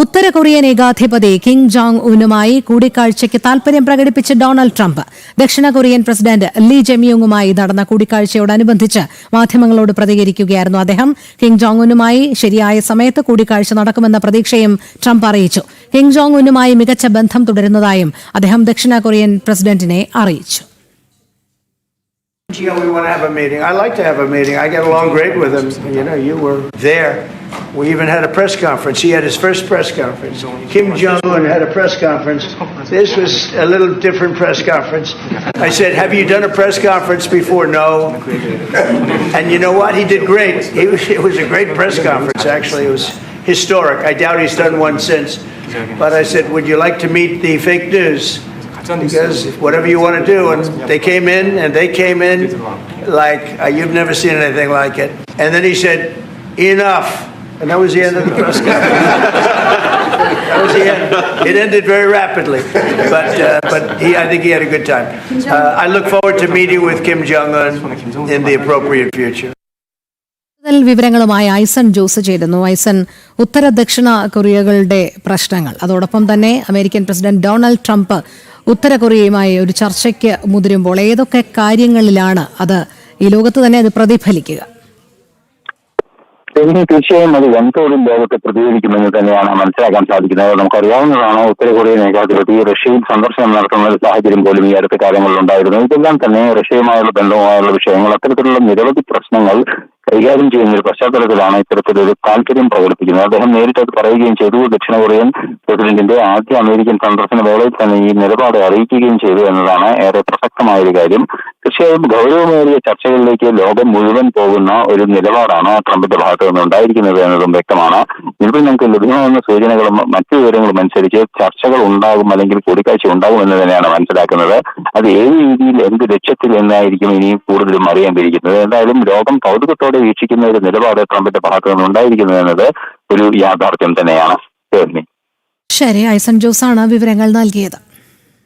ഉത്തര Korean ഏകാധിപതി Kim Jong ഉനുമായി കൂടിക്കാഴ്ചയ്ക്ക് താൽപര്യം പ്രകടിപ്പിച്ച ഡൊണാൾഡ് ട്രംപ്. ദക്ഷിണ കൊറിയൻ പ്രസിഡന്റ് ലീ ജെമിയുങ്ങുമായി നടന്ന കൂടിക്കാഴ്ചയോടനുബന്ധിച്ച് മാധ്യമങ്ങളോട് പ്രതികരിക്കുകയായിരുന്നു അദ്ദേഹം. കിം ജോങ് ഉനുമായി ശരിയായ സമയത്ത് കൂടിക്കാഴ്ച നടക്കുമെന്ന പ്രതീക്ഷയും ട്രംപ് അറിയിച്ചു. കിം ജോങ് ഉനുമായി മികച്ച ബന്ധം തുടരുന്നതായും അദ്ദേഹം ദക്ഷിണ കൊറിയൻ പ്രസിഡന്റിനെ അറിയിച്ചു. Yeah, we want to have a meeting. I like to have a meeting. I get along great with him. You know, you were there. We even had a press conference. He had his first press conference. Kim Jong Un had a press conference. This was a little different press conference. I said, "Have you done a press conference before?" No. And you know what? He did great. He was, it was a great press conference. Actually, it was historic. I doubt he's done one since. But I said, "Would you like to meet the fake news?" Because whatever you want to do, and they came in and they came in like uh, you've never seen anything like it. And then he said, "Enough," and that was the end of the press conference. that was the end. It ended very rapidly, but uh, but he, I think he had a good time. Uh, I look forward to meeting with Kim Jong Un in the appropriate future. കൂടുതൽ വിവരങ്ങളുമായി ഐസൺ ജോസ് ചേരുന്നു ഐസൺ ഉത്തര ദക്ഷിണ കൊറിയകളുടെ പ്രശ്നങ്ങൾ അതോടൊപ്പം തന്നെ American president Donald Trump ഉത്തര കൊറിയയുമായി ഒരു ചർച്ചയ്ക്ക് മുതിരുമ്പോൾ ഏതൊക്കെ കാര്യങ്ങളിലാണ് അത് ഈ ലോകത്ത് തന്നെ അത് പ്രതിഫലിക്കുക? തീർച്ചയായും അത് വൻതോതിൽ ലോകത്തെ പ്രതികരിക്കുമെന്ന് തന്നെയാണ് മനസ്സിലാക്കാൻ സാധിക്കുന്നത്. നമുക്കറിയാവുന്നതാണ് ഉത്തര കൊറിയൻ ഏകാധിപതി റഷ്യയിൽ സന്ദർശനം നടത്തുന്ന ഒരു സാഹചര്യം പോലും ഈ അടുത്ത കാലങ്ങളിൽ ഉണ്ടായിരുന്നു. ഇതെല്ലാം തന്നെ റഷ്യയുമായുള്ള ബന്ധവുമായുള്ള വിഷയങ്ങൾ. അത്തരത്തിലുള്ള നിരവധി പ്രശ്നങ്ങൾ കൈകാര്യം ചെയ്യുന്ന ഒരു പശ്ചാത്തലത്തിലാണ് ഇത്തരത്തിലൊരു താല്പര്യം പ്രകടിപ്പിക്കുന്നത്. അദ്ദേഹം നേരിട്ട് അത് പറയുകയും ചെയ്തു. ദക്ഷിണ കൊറിയൻ പ്രസിഡന്റിന്റെ ആദ്യ അമേരിക്കൻ സന്ദർശന വേളയിൽ തന്നെ ഈ നിലപാട് അറിയിക്കുകയും ചെയ്തു എന്നതാണ് ഏറെ പ്രസക്തമായ ഒരു കാര്യം. തീർച്ചയായും ഗൗരവമേറിയ ചർച്ചകളിലേക്ക് ലോകം മുഴുവൻ പോകുന്ന ഒരു നിലപാടാണ് ട്രംപിന്റെ ഭാഗത്ത് നിന്ന് ഉണ്ടായിരിക്കുന്നത് എന്നതും വ്യക്തമാണ്. ഇതിൽ നമുക്ക് ലഭ്യമാകുന്ന സൂചനകളും മറ്റു വിവരങ്ങളും അനുസരിച്ച് ചർച്ചകൾ ഉണ്ടാകും അല്ലെങ്കിൽ കൂടിക്കാഴ്ച ഉണ്ടാകും എന്ന് തന്നെയാണ് മനസ്സിലാക്കുന്നത്. അത് ഏത് രീതിയിൽ എന്ത് ലക്ഷ്യത്തിൽ എന്നായിരിക്കും ഇനിയും കൂടുതലും കഴിയുന്നത് എന്തായാലും ലോകം കൗതുകത്തോടെ വീക്ഷിക്കുന്ന ഒരു നിലപാട് ട്രംപിന്റെ ഭാഗത്തു നിന്ന് ഉണ്ടായിരിക്കുന്നത് എന്നത് ഒരു യാഥാർത്ഥ്യം തന്നെയാണ്. ശരി ഐസൺ ജോസാണ് വിവരങ്ങൾ നൽകിയത്.